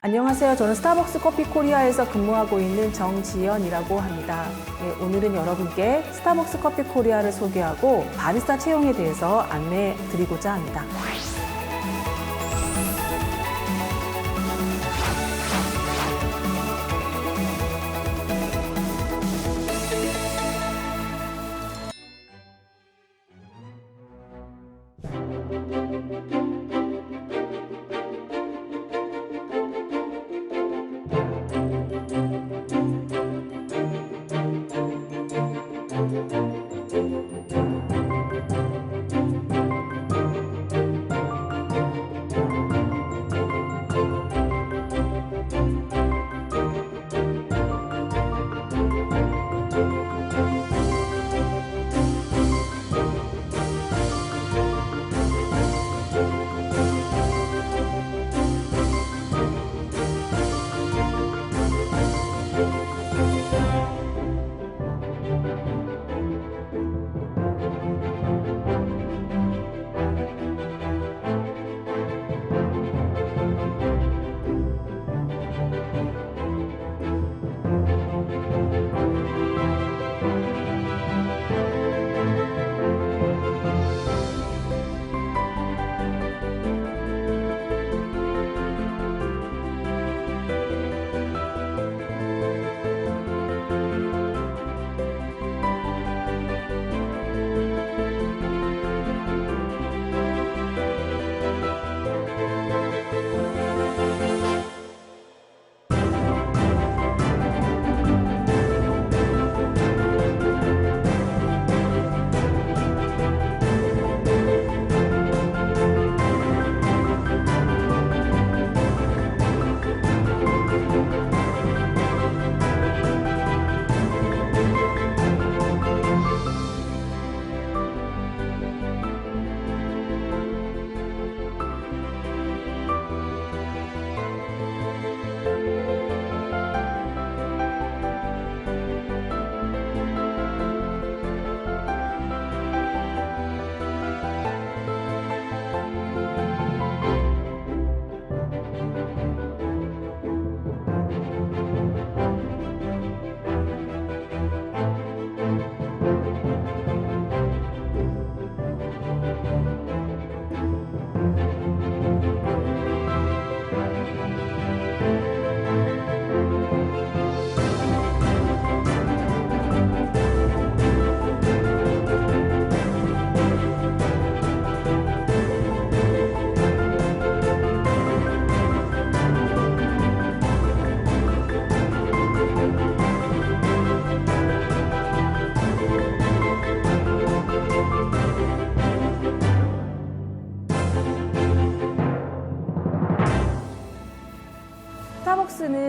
안녕하세요. 저는 스타벅스 커피 코리아에서 근무하고 있는 정지연이라고 합니다. 네, 오늘은 여러분께 스타벅스 커피 코리아를 소개하고 바리스타 채용에 대해서 안내해 드리고자 합니다.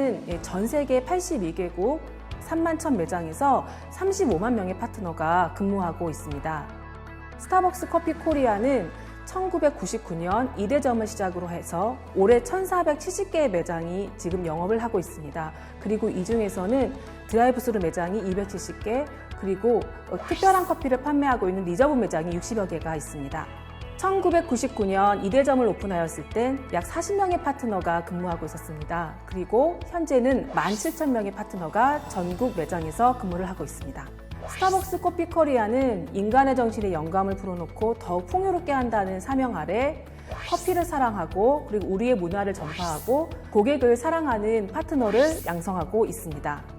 스타벅스는 예, 전 세계 82개국 3만 천 매장에서 35만 명의 파트너가 근무하고 있습니다. 스타벅스 커피 코리아는 1999년 2대점을 시작으로 해서 올해 1,470개의 매장이 지금 영업을 하고 있습니다. 그리고 이 중에서는 드라이브스루 매장이 270개, 그리고 어, 특별한 커피를 판매하고 있는 리저브 매장이 60여 개가 있습니다. 1999년 2대점을 오픈하였을 땐 약 40명의 파트너가 근무하고 있었습니다. 그리고 현재는 17,000명의 파트너가 전국 매장에서 근무를 하고 있습니다. 스타벅스 커피 코리아는 인간의 정신에 영감을 불어넣고 더욱 풍요롭게 한다는 사명 아래 커피를 사랑하고 그리고 우리의 문화를 전파하고 고객을 사랑하는 파트너를 양성하고 있습니다.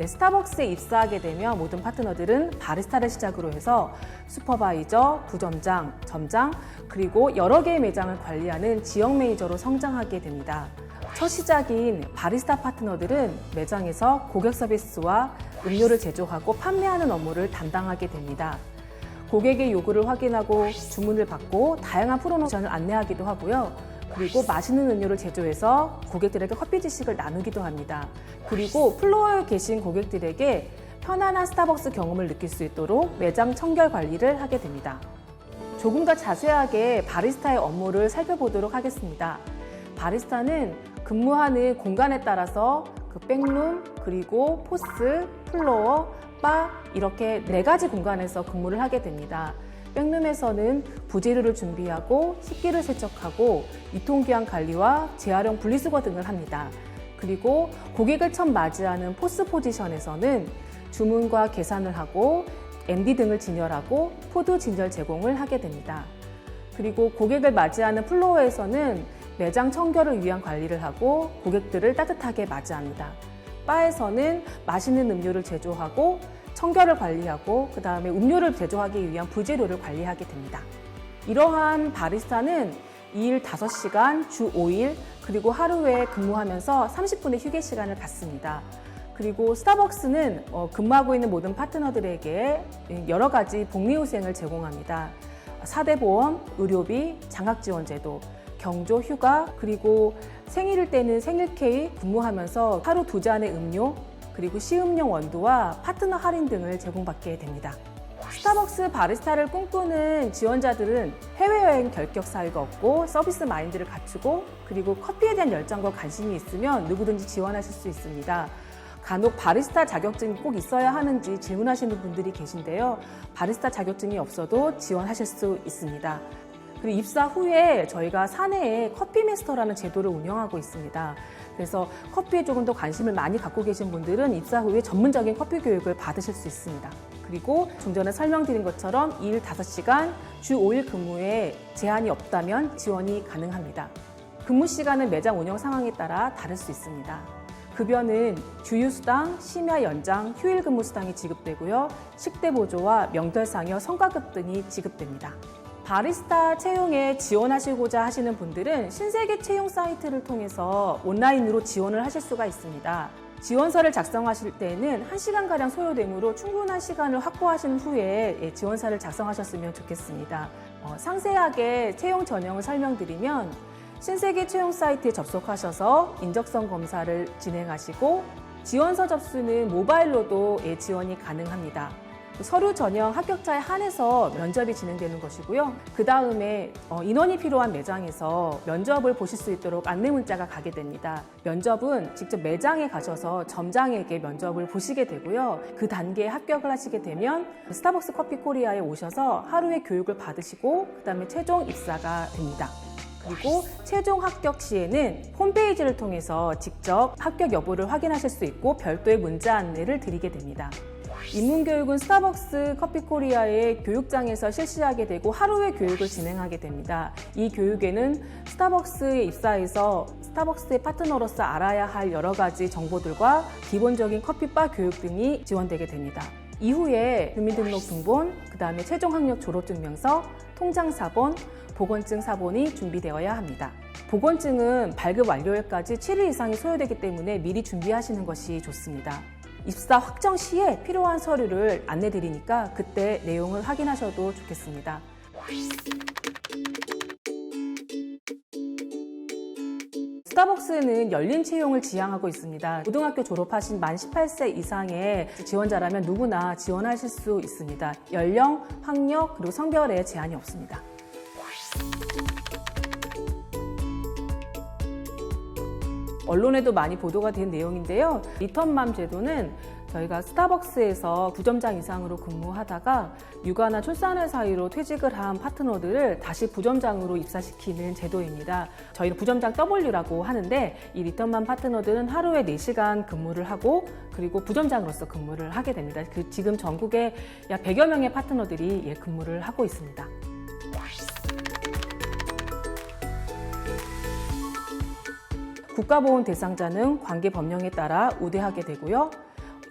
네, 스타벅스에 입사하게 되면 모든 파트너들은 바리스타를 시작으로 해서 슈퍼바이저, 부점장, 점장, 그리고 여러 개의 매장을 관리하는 지역 매니저로 성장하게 됩니다. 첫 시작인 바리스타 파트너들은 매장에서 고객 서비스와 음료를 제조하고 판매하는 업무를 담당하게 됩니다. 고객의 요구를 확인하고 주문을 받고 다양한 프로모션을 안내하기도 하고요. 그리고 맛있는 음료를 제조해서 고객들에게 커피 지식을 나누기도 합니다. 그리고 플로어에 계신 고객들에게 편안한 스타벅스 경험을 느낄 수 있도록 매장 청결 관리를 하게 됩니다. 조금 더 자세하게 바리스타의 업무를 살펴보도록 하겠습니다. 바리스타는 근무하는 공간에 따라서 그 백룸, 그리고 포스, 플로어, 바 이렇게 네 가지 공간에서 근무를 하게 됩니다. 백룸에서는 부재료를 준비하고 식기를 세척하고 유통기한 관리와 재활용 분리수거 등을 합니다. 그리고 고객을 처음 맞이하는 포스 포지션에서는 주문과 계산을 하고 MD 등을 진열하고 푸드 진열 제공을 하게 됩니다. 그리고 고객을 맞이하는 플로어에서는 매장 청결을 위한 관리를 하고 고객들을 따뜻하게 맞이합니다. 바에서는 맛있는 음료를 제조하고 청결을 관리하고 그 다음에 음료를 제조하기 위한 부재료를 관리하게 됩니다. 이러한 바리스타는 2일 5시간, 주 5일, 그리고 하루에 근무하면서 30분의 휴게 시간을 갖습니다. 그리고 스타벅스는 어, 근무하고 있는 모든 파트너들에게 여러 가지 복리후생을 제공합니다. 4대 보험, 의료비, 장학지원제도, 경조, 휴가, 그리고 생일일 때는 생일 케이크 근무하면서 하루 두 잔의 음료, 그리고 시음료 원두와 파트너 할인 등을 제공받게 됩니다. 스타벅스 바리스타를 꿈꾸는 지원자들은 해외여행 결격 사유가 없고 서비스 마인드를 갖추고 그리고 커피에 대한 열정과 관심이 있으면 누구든지 지원하실 수 있습니다. 간혹 바리스타 자격증이 꼭 있어야 하는지 질문하시는 분들이 계신데요. 바리스타 자격증이 없어도 지원하실 수 있습니다. 그리고 입사 후에 저희가 사내에 커피 마스터라는 제도를 운영하고 있습니다. 그래서 커피에 조금 더 관심을 많이 갖고 계신 분들은 입사 후에 전문적인 커피 교육을 받으실 수 있습니다. 그리고 좀 전에 설명드린 것처럼 2일 5시간, 주 5일 근무에 제한이 없다면 지원이 가능합니다. 근무 시간은 매장 운영 상황에 따라 다를 수 있습니다. 급여는 주휴수당, 심야 연장, 휴일 근무 수당이 지급되고요. 식대 보조와 명절 상여 성과급 등이 지급됩니다. 바리스타 채용에 지원하시고자 하시는 분들은 신세계 채용 사이트를 통해서 온라인으로 지원을 하실 수가 있습니다. 지원서를 작성하실 때는 1시간가량 소요되므로 충분한 시간을 확보하신 후에 예, 지원서를 작성하셨으면 좋겠습니다. 어, 상세하게 채용 전형을 설명드리면 신세계 채용 사이트에 접속하셔서 인적성 검사를 진행하시고 지원서 접수는 모바일로도 예, 지원이 가능합니다. 서류 전형 합격자에 한해서 면접이 진행되는 것이고요. 그 다음에 어, 인원이 필요한 매장에서 면접을 보실 수 있도록 안내 문자가 가게 됩니다. 면접은 직접 매장에 가셔서 점장에게 면접을 보시게 되고요. 그 단계에 합격을 하시게 되면 스타벅스 커피 코리아에 오셔서 하루의 교육을 받으시고 그 다음에 최종 입사가 됩니다. 그리고 최종 합격 시에는 홈페이지를 통해서 직접 합격 여부를 확인하실 수 있고 별도의 문자 안내를 드리게 됩니다. 입문교육은 스타벅스 커피 코리아의 교육장에서 실시하게 되고 하루의 교육을 진행하게 됩니다. 이 교육에는 스타벅스에 입사해서 스타벅스의 파트너로서 알아야 할 여러 가지 정보들과 기본적인 커피바 교육 등이 지원되게 됩니다. 이후에 주민등록 등본, 그 다음에 최종 학력 졸업증명서, 통장 사본, 보건증 사본이 준비되어야 합니다. 보건증은 발급 완료일까지 7일 이상이 소요되기 때문에 미리 준비하시는 것이 좋습니다. 입사 확정 시에 필요한 서류를 안내 드리니까 그때 내용을 확인하셔도 좋겠습니다. 스타벅스는 열린 채용을 지향하고 있습니다. 고등학교 졸업하신 만 18세 이상의 지원자라면 누구나 지원하실 수 있습니다. 연령, 학력, 그리고 성별에 제한이 없습니다. 언론에도 많이 보도가 된 내용인데요. 리턴맘 제도는 저희가 스타벅스에서 부점장 이상으로 근무하다가 육아나 출산을 사이로 퇴직을 한 파트너들을 다시 부점장으로 입사시키는 제도입니다. 저희는 부점장 W라고 하는데 이 리턴맘 파트너들은 하루에 4시간 근무를 하고 그리고 부점장으로서 근무를 하게 됩니다. 그 지금 전국에 약 100여 명의 파트너들이 예, 근무를 하고 있습니다. 국가보험 대상자는 관계 법령에 따라 우대하게 되고요.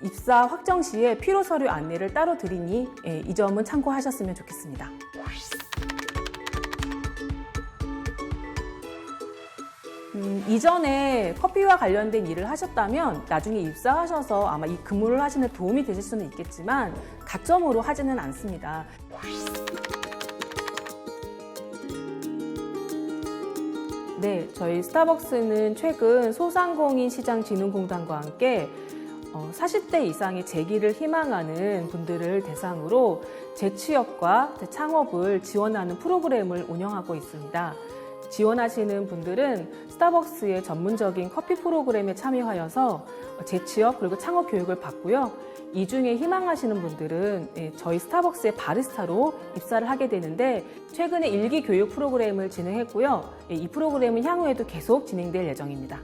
입사 확정 시에 필요 서류 안내를 따로 드리니 예, 이 점은 참고하셨으면 좋겠습니다. 음, 이전에 커피와 관련된 일을 하셨다면 나중에 입사하셔서 아마 이 근무를 하시는 데 도움이 되실 수는 있겠지만 가점으로 하지는 않습니다. 네, 저희 스타벅스는 최근 소상공인 시장 진흥공단과 함께 어, 40대 이상의 재기를 희망하는 분들을 대상으로 재취업과 재창업을 지원하는 프로그램을 운영하고 있습니다. 지원하시는 분들은 스타벅스의 전문적인 커피 프로그램에 참여하여서 재취업 그리고 창업 교육을 받고요. 이 중에 희망하시는 분들은 예, 저희 스타벅스의 바리스타로 입사를 하게 되는데 최근에 일기 교육 프로그램을 진행했고요. 예, 이 프로그램은 향후에도 계속 진행될 예정입니다.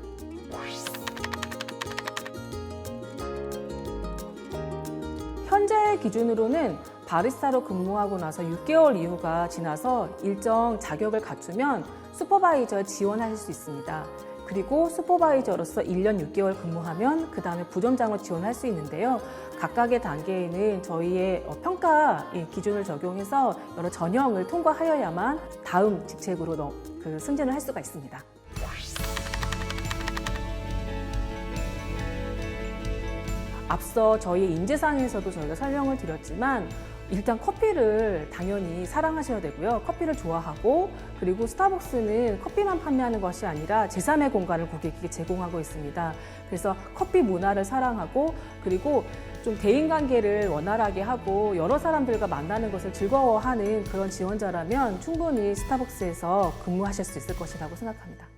현재 기준으로는 바리스타로 근무하고 나서 6개월 이후가 지나서 일정 자격을 갖추면 슈퍼바이저에 지원하실 수 있습니다. 그리고 슈퍼바이저로서 1년 6개월 근무하면 그 다음에 부점장을 지원할 수 있는데요. 각각의 단계에는 저희의 어, 평가 예, 기준을 적용해서 여러 전형을 통과하여야만 다음 직책으로 넘- 그 승진을 할 수가 있습니다. 앞서 저희 인재상에서도 저희가 설명을 드렸지만 일단 커피를 당연히 사랑하셔야 되고요. 커피를 좋아하고 그리고 스타벅스는 커피만 판매하는 것이 아니라 제3의 공간을 고객에게 제공하고 있습니다. 그래서 커피 문화를 사랑하고 그리고 좀 대인 관계를 원활하게 하고 여러 사람들과 만나는 것을 즐거워하는 그런 지원자라면 충분히 스타벅스에서 근무하실 수 있을 것이라고 생각합니다.